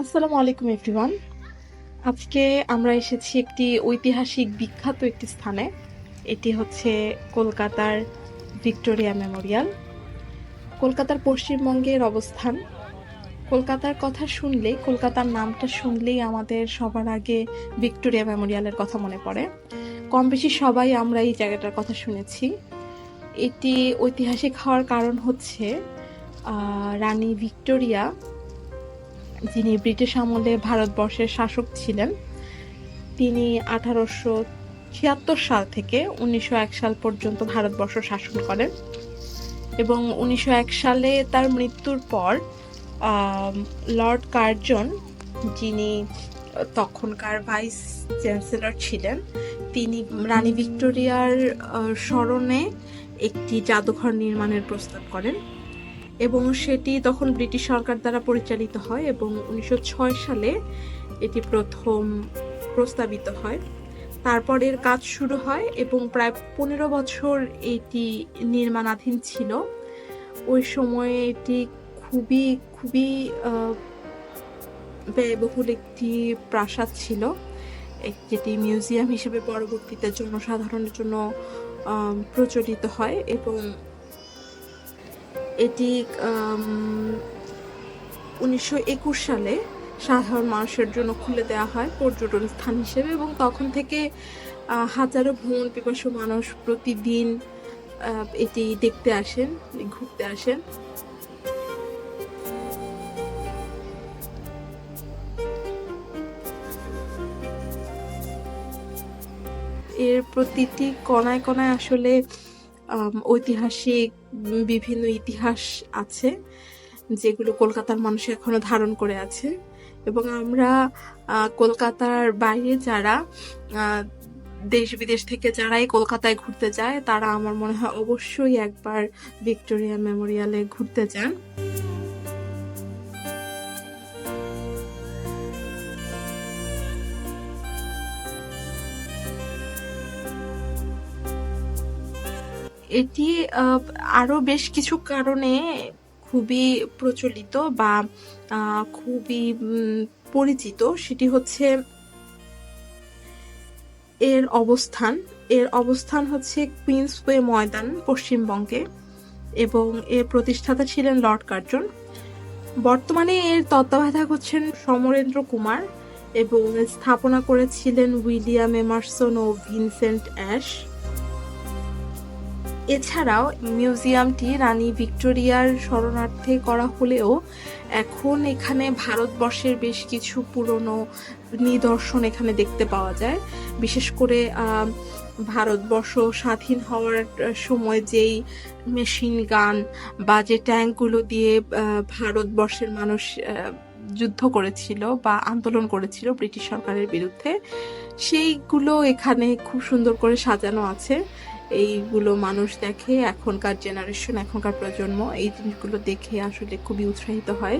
আসসালামু আলাইকুম এভরিওয়ান আজকে আমরা এসেছি একটি ঐতিহাসিক বিখ্যাত একটি স্থানে। এটি হচ্ছে কলকাতার ভিক্টোরিয়া মেমোরিয়াল। কলকাতার পশ্চিমবঙ্গের অবস্থান। কলকাতার কথা শুনলেই কলকাতার নামটা শুনলেই আমাদের সবার আগে ভিক্টোরিয়া মেমোরিয়ালের কথা মনে পড়ে। কম বেশি সবাই আমরা এই জায়গাটার কথা শুনেছি। এটি ঐতিহাসিক হওয়ার কারণ হচ্ছে রানী ভিক্টোরিয়া যিনি ব্রিটিশ আমলে ভারতবর্ষের শাসক ছিলেন, তিনি আঠারোশো ছিয়াত্তর সাল থেকে উনিশশো এক সাল পর্যন্ত ভারতবর্ষ শাসন করেন এবং উনিশশো এক সালে তার মৃত্যুর পর লর্ড কার্জন, যিনি তখনকার ভাইস চ্যান্সেলর ছিলেন, তিনি রানী ভিক্টোরিয়ার স্মরণে একটি জাদুঘর নির্মাণের প্রস্তাব করেন। এবং সেটি তখন ব্রিটিশ সরকার দ্বারা পরিচালিত হয় এবং উনিশশো ছয় সালে এটি প্রথম প্রস্তাবিত হয়। তারপর এর কাজ শুরু হয় এবং প্রায় পনেরো বছর এটি নির্মাণাধীন ছিল। ওই সময়ে এটি খুবই খুবই ব্যয়বহুল একটি প্রাসাদ ছিল, যেটি মিউজিয়াম হিসেবে পরবর্তীতে জনসাধারণের জন্য প্রচলিত হয় এবং এটি উনিশশো একুশ সালে সাধারণ মানুষের জন্য খুলে দেওয়া হয় পর্যটন স্থান হিসেবে এবং তখন থেকে হাজারো ভ্রমণ পিপাসু মানুষ প্রতিদিন এটি দেখতে আসেন, ঘুরতে আসেন। এর প্রতিটি কণায় কণায় আসলে ঐতিহাসিক বিভিন্ন ইতিহাস আছে যেগুলো কলকাতার মানুষ এখনও ধারণ করে আছে। এবং আমরা কলকাতার বাইরে যারা দেশ বিদেশ থেকে যারাই কলকাতায় ঘুরতে যায়, তারা আমার মনে হয় অবশ্যই একবার ভিক্টোরিয়া মেমোরিয়ালে ঘুরতে যান। এটি আরও বেশ কিছু কারণে খুবই প্রচলিত বা খুবই পরিচিত। সেটি হচ্ছে এর অবস্থান। এর অবস্থান হচ্ছে কুইন্সওয়ে ময়দান পশ্চিমবঙ্গে এবং এর প্রতিষ্ঠাতা ছিলেন লর্ড কার্জন। বর্তমানে এর তত্ত্বাবধায়ক হচ্ছেন সমরেন্দ্র কুমার এবং স্থাপনা করেছিলেন উইলিয়াম এমারসন ও ভিনসেন্ট অ্যাশ। এছাড়াও মিউজিয়ামটি রানী ভিক্টোরিয়ার শরণার্থে করা হলেও এখন এখানে ভারতবর্ষের বেশ কিছু পুরনো নিদর্শন এখানে দেখতে পাওয়া যায়। বিশেষ করে ভারতবর্ষ স্বাধীন হওয়ার সময় যেই মেশিন গান বা যে ট্যাঙ্কগুলো দিয়ে ভারতবর্ষের মানুষ যুদ্ধ করেছিল বা আন্দোলন করেছিল ব্রিটিশ সরকারের বিরুদ্ধে, সেইগুলো এখানে খুব সুন্দর করে সাজানো আছে। এইগুলো মানুষ দেখে, এখনকার জেনারেশন এখনকার প্রজন্ম এই জিনিসগুলো দেখে আসলে খুবই উৎসাহিত হয়।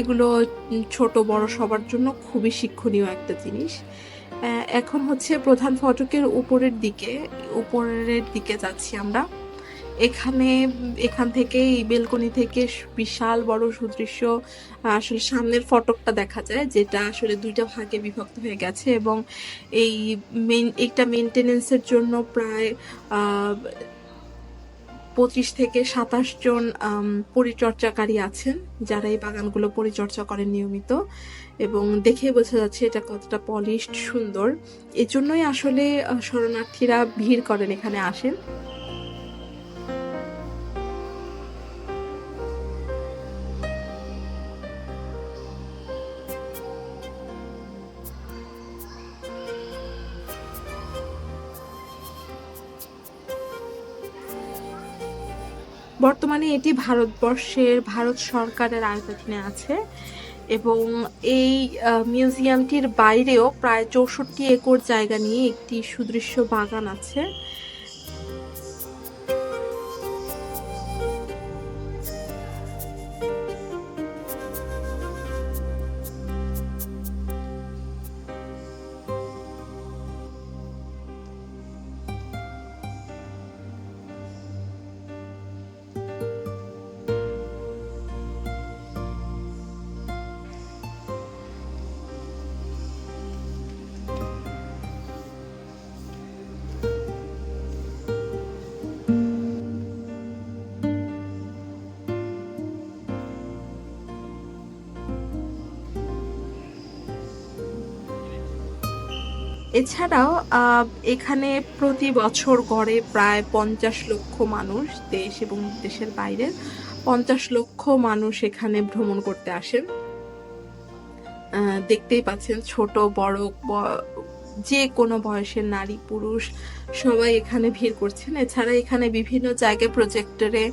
এগুলো ছোট, বড় সবার জন্য খুবই শিক্ষণীয় একটা জিনিস। এখন হচ্ছে প্রধান ফটকের উপরের দিকে উপরের দিকে যাচ্ছি আমরা। এখানে, এখান থেকে এই বেলকনি থেকে বিশাল বড় সুদৃশ্য, আসলে সামনের ফটকটা দেখা যায়, যেটা আসলে দুইটা ভাগে বিভক্ত হয়ে গেছে এবং এই মেন একটা মেনটেনেন্সের জন্য প্রায় পঁচিশ থেকে সাতাশ জন পরিচর্যাকারী আছেন, যারা এই বাগানগুলো পরিচর্যা করেন নিয়মিত এবং দেখে বোঝা যাচ্ছে এটা কতটা পলিশড সুন্দর। এজন্যই আসলে শরণার্থীরা ভিড় করেন এখানে আসেন। বর্তমানে এটি ভারতবর্ষের, ভারত সরকারের আয়তাধীনে আছে এবং এই মিউজিয়ামটির বাইরেও প্রায় চৌষট্টি একর জায়গা নিয়ে একটি সুদৃশ্য বাগান আছে। এছাড়াও এখানে প্রতি বছর গড়ে প্রায় পঞ্চাশ লক্ষ মানুষ দেশ এবং দেশের বাইরের পঞ্চাশ লক্ষ মানুষ এখানে ভ্রমণ করতে আসেন। দেখতেই পাচ্ছেন ছোট, বড় যে কোনো বয়সের নারী, পুরুষ সবাই এখানে ভিড় করছেন। এছাড়া এখানে বিভিন্ন জায়গায় প্রজেক্টরে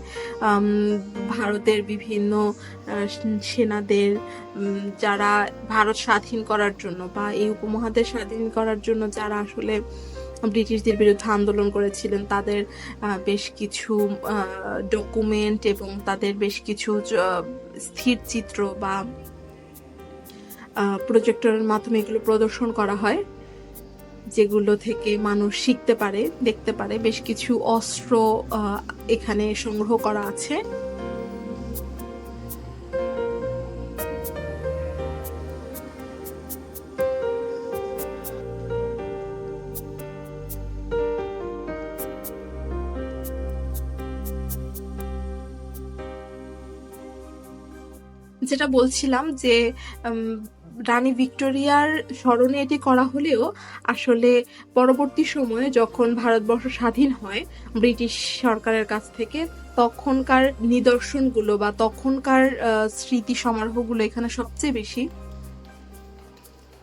ভারতের বিভিন্ন সেনাদের যারা ভারত স্বাধীন করার জন্য বা এই উপমহাদেশ স্বাধীন করার জন্য যারা আসলে ব্রিটিশদের বিরুদ্ধে আন্দোলন করেছিলেন, তাদের বেশ কিছু ডকুমেন্ট এবং তাদের বেশ কিছু স্থির চিত্র বা প্রজেক্টরের মাধ্যমে এগুলো প্রদর্শন করা হয়। যেগুলো থেকে মানুষ শিখতে পারে, দেখতে পারে। বেশ কিছু অস্ত্র এখানে সংগ্রহ করা আছে। যেটা বলছিলাম যে রানী ভিক্টোরিয়ার স্মরণে এটি করা হলেও আসলে পরবর্তী সময়ে যখন ভারতবর্ষ স্বাধীন হয় ব্রিটিশ সরকারের কাছ থেকে, তখনকার নিদর্শনগুলো বা তখনকার স্মৃতি সমারোহগুলো এখানে সবচেয়ে বেশি।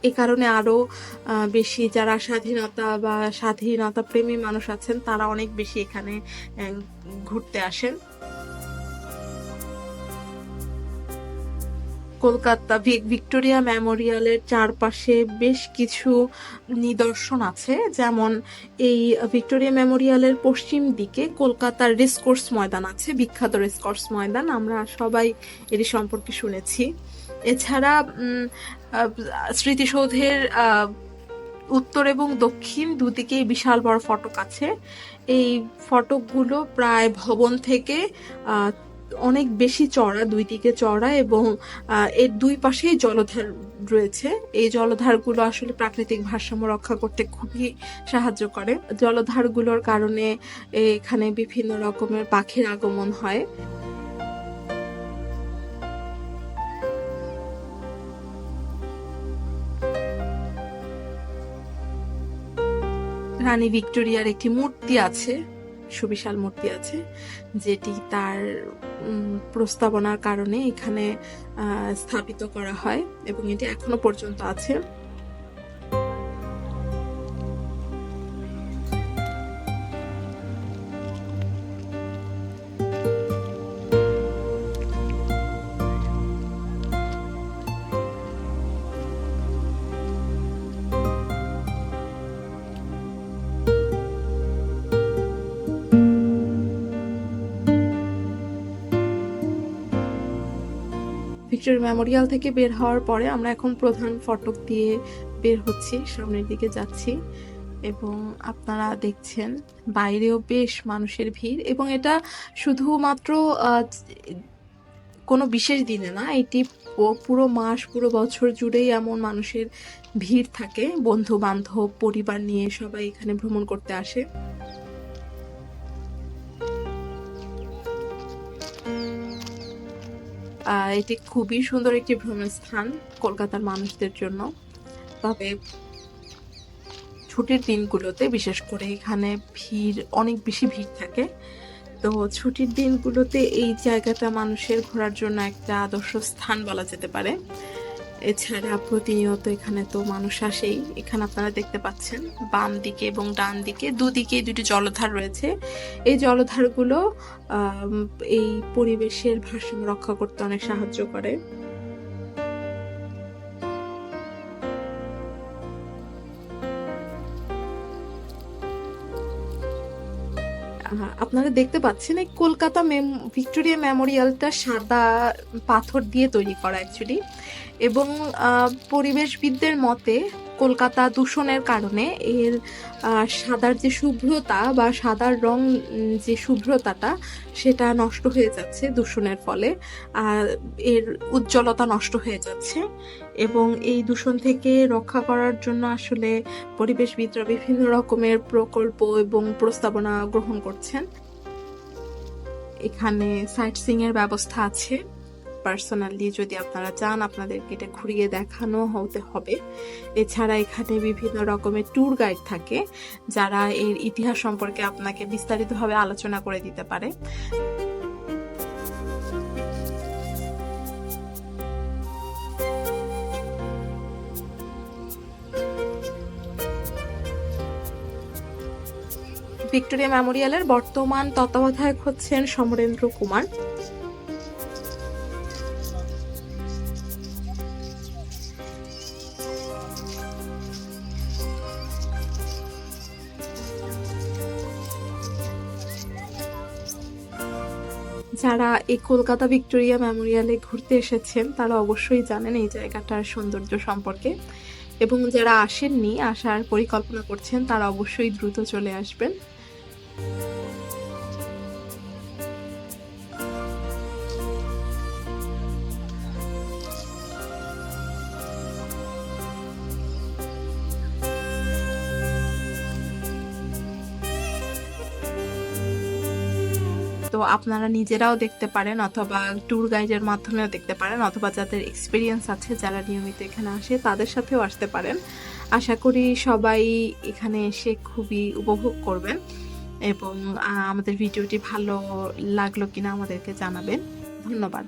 এ কারণে আরও বেশি যারা স্বাধীনতা বা স্বাধীনতা প্রেমী মানুষ আছেন তারা অনেক বেশি এখানে ঘুরতে আসেন। কলকাতা ভিক- ভিক্টোরিয়া মেমোরিয়ালের চারপাশে বেশ কিছু নিদর্শন আছে, যেমন এই ভিক্টোরিয়া মেমোরিয়ালের পশ্চিম দিকে কলকাতার রেসকোর্স ময়দান আছে, বিখ্যাত রেসকোর্স ময়দান, আমরা সবাই এর সম্পর্কে শুনেছি। এছাড়া স্মৃতিসৌধের উত্তর এবং দক্ষিণ দুদিকেই বিশাল বড় ফটক আছে। এই ফটকগুলো প্রায় ভবন থেকে অনেক বেশি চড়া দুই দিকে চড়া এবং এর দুই পাশেই জলধার রয়েছে। এই জলধারগুলো আসলে প্রাকৃতিক ভারসাম্য রক্ষা করতে খুবই সাহায্য করে। জলধারগুলোর কারণে এখানে বিভিন্ন রকমের পাখির আগমন হয়। রানী ভিক্টোরিয়ার একটি মূর্তি আছে। সুবিশাল মূর্তি আছে, যেটি তার প্রস্তাবনার কারণে এখানে স্থাপিত করা হয় এবং এটি এখনও পর্যন্ত আছে। ভিক্টোরিয়া মেমোরিয়াল থেকে বের হওয়ার পরে আমরা এখন প্রধান ফটক দিয়ে বের হচ্ছি, সামনের দিকে যাচ্ছি এবং আপনারা দেখছেন বাইরেও বেশ মানুষের ভিড় এবং এটা শুধুমাত্র কোনো বিশেষ দিনে না, এটি পুরো মাস, পুরো বছর জুড়েই এমন মানুষের ভিড় থাকে বন্ধু বান্ধব পরিবার নিয়ে সবাই এখানে ভ্রমণ করতে আসে। এটি খুবই সুন্দর একটি ভ্রমণ স্থান কলকাতার মানুষদের জন্য। তবে ছুটির দিনগুলোতে, বিশেষ করে এখানে ভিড়, অনেক বেশি ভিড় থাকে। তো ছুটির দিনগুলোতে এই জায়গাটা মানুষের ঘোরার জন্য একটা আদর্শ স্থান বলা যেতে পারে। এছাড়া প্রতিনিয়ত এখানে তো মানুষ আসেই। এখানে আপনারা দেখতে পাচ্ছেন, বাম দিকে এবং ডান দিকে দুদিকে দুটি জলধার রয়েছে। এই জলধারগুলো এই পরিবেশের ভারসাম্য রক্ষা করতে অনেক সাহায্য করে। আপনারা দেখতে পাচ্ছেন এই কলকাতা মেম ভিক্টোরিয়া মেমোরিয়ালটা সাদা পাথর দিয়ে তৈরি করা অ্যাকচুয়ালি এবং পরিবেশবিদদের মতে কলকাতা দূষণের কারণে এর সাদার যে শুভ্রতা বা সাদার রং যে শুভ্রতাটা, সেটা নষ্ট হয়ে যাচ্ছে দূষণের ফলে। আর এর উজ্জ্বলতা নষ্ট হয়ে যাচ্ছে। এবং এই দূষণ থেকে রক্ষা করার জন্য আসলে পরিবেশবিদরা বিভিন্ন রকমের প্রকল্প এবং প্রস্তাবনা গ্রহণ করছেন। এখানে সাইট সিং এর ব্যবস্থা আছে। পার্সোনালি যদি আপনারা চান আপনাদেরকে এটা ঘুরিয়ে দেখানো হতে হবে। এছাড়া এখানে বিভিন্ন রকমের ট্যুর গাইড থাকে, যারা এর ইতিহাস সম্পর্কে আপনাকে বিস্তারিতভাবে আলোচনা করে দিতে পারে। ভিক্টোরিয়া মেমোরিয়ালের বর্তমান তত্ত্বাবধায়ক হচ্ছেন সমরেন্দ্র কুমার। যারা এই কলকাতা ভিক্টোরিয়া মেমোরিয়ালে ঘুরতে এসেছেন, তারা অবশ্যই জানেন এই জায়গাটার সৌন্দর্য সম্পর্কে। এবং যারা আসেননি, আসার পরিকল্পনা করছেন, তারা অবশ্যই দ্রুত চলে আসবেন। তো আপনারা নিজেরাও দেখতে পারেন অথবা ট্যুর গাইডের মাধ্যমেও দেখতে পারেন অথবা যাদের এক্সপিরিয়েন্স আছে, যারা নিয়মিত এখানে আসে, তাদের সাথেও আসতে পারেন। আশা করি সবাই এখানে এসে খুবই উপভোগ করবেন এবং আমাদের ভিডিওটি ভালো লাগল কিনা আমাদেরকে জানাবেন। ধন্যবাদ।